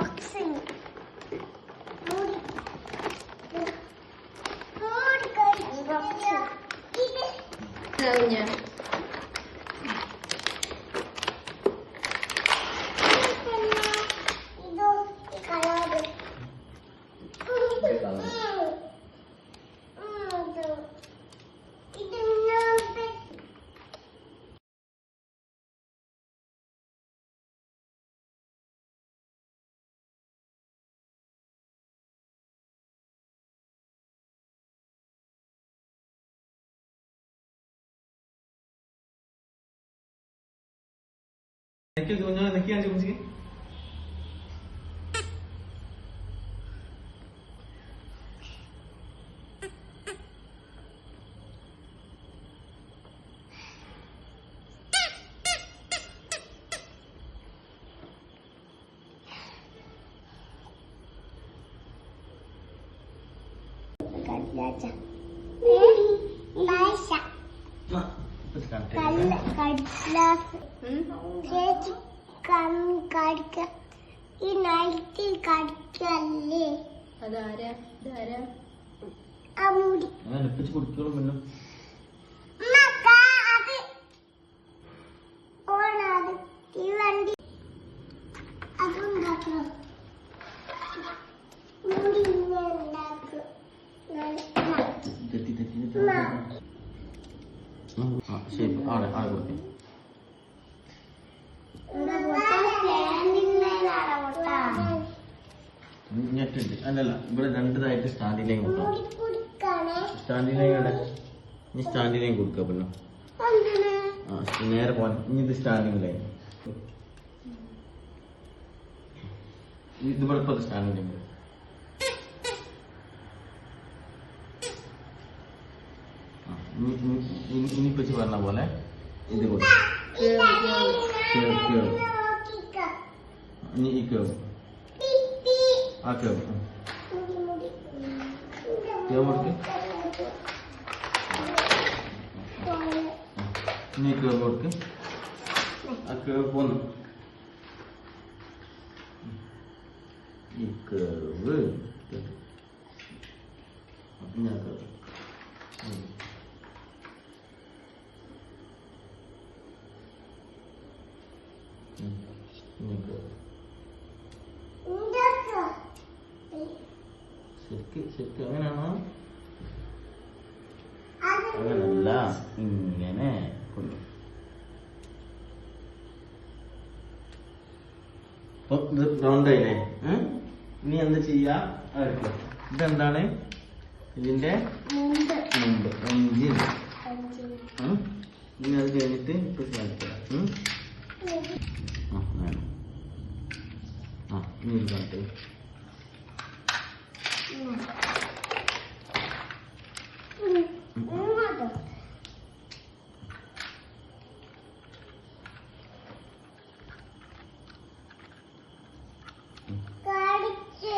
Baksana. എനിക്ക് കുഞ്ഞാ നിൽക്കാൻ ചോദിച്ചു കല്ലാച്ച ഈ നൈറ്റിൽ കടിക്കല്ലേ? അതാരാ? ഇതാരാ? എപ്പിച്ച് കുടിക്കോളും പിന്നെ. ഉമ്മക്ക, അത്. ഈ വണ്ടി. അതുണ്ടാക്കണം ആ ശരി ആടെ ആടെ കൊടുക്കേ എന്താ പൊട്ടാ? സ്റ്റാൻഡിന്മേലാണോ പൊട്ടാ? ഞെട്ടുണ്ട്. അല്ലല്ല ഇവിടെ രണ്ടതായിട്ട് സ്റ്റാൻഡിലേക്ക് കൊടുക്കാം സ്റ്റാൻഡിലേക്ക് ഇനി സ്റ്റാൻഡിലേക്ക് കൊടുക്കുക പിന്നെ ആ നേരെ പോകാൻ ഇനി ഇത് സ്റ്റാൻഡിങ്ങിലേക്ക് ഇത് ഇവിടെ ഇപ്പോൾ സ്റ്റാൻഡിലേക്ക് ആ ഇനി ഇനി- ഇനി- ഇനി വെച്ച് പറഞ്ഞ പോലെ ഇത് കൊടുക്കും കേറ്, കേറ്. നോക്കിക്ക. ഇനി ഈ കേവ് പി, പി. ആ കേവ് മുടി, മുടി. കേവ് കൊടുക്ക് പോലെ. ഇനി ഈ കേവ് കൊടുക്ക് ആ കേവ് പോന്നു ഈ കേവ് ഞാൻ കേവ് ഉം. ഉം. ഇനി കേവ് ഉണ്ടാക്കുക. ശരിക്ക് ശരിക്ക് അങ്ങനെയാണോ? അത് അങ്ങനല്ല ഇങ്ങനെ കൊണ്ടു. റൗണ്ട് ആയില്ലേ? ഉം? ഇനി എന്താ ചെയ്യാ. ഇതെന്താണ്? ഇതിന്റെ മുമ്പ് അഞ്ച്? ഇനി അത് കഴിഞ്ഞിട്ട് ഇപ്പൊ കാണിക്കാം? ആ വേണം. ആ ഇങ്ങോട്ട് കടിച്ച്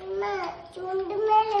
ഉമ്മ ചുണ്ടുമേലെ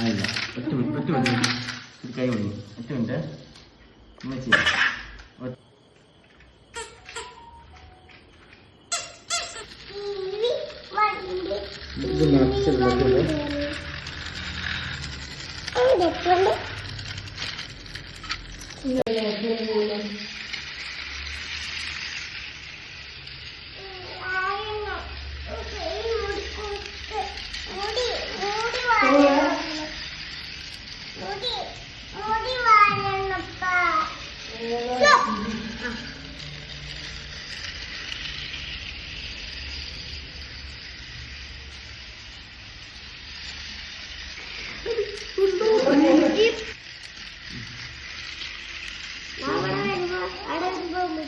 ആയില്ല. ഒറ്റ മിനിറ്റ് ഒറ്റ മിനിറ്റ്. ഒരു കൈ മണി ഒറ്റ മിനിറ്റ്. ഉമ്മച്ചി ചെയ്യാം. ഇത് മറിച്ചിടുന്നത് മുടി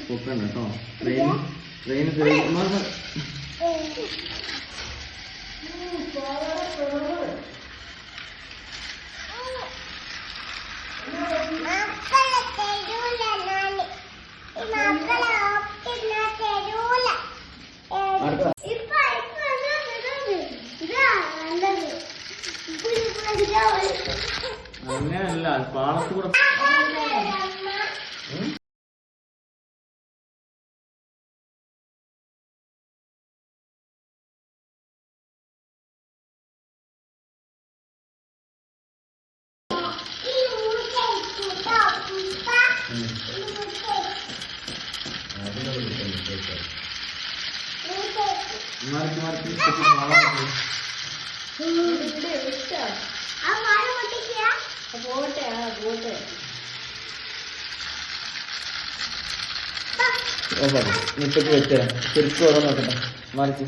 പൊക്കണ്ട കേട്ടോ. ട്രെയിൻ ട്രെയിൻ അങ്ങനെയല്ല പാളത്തൂടെ മാർക്ക് മാർക്ക് പോട്ടെ ഓരോ നോക്കട്ടെ. മാർക്ക്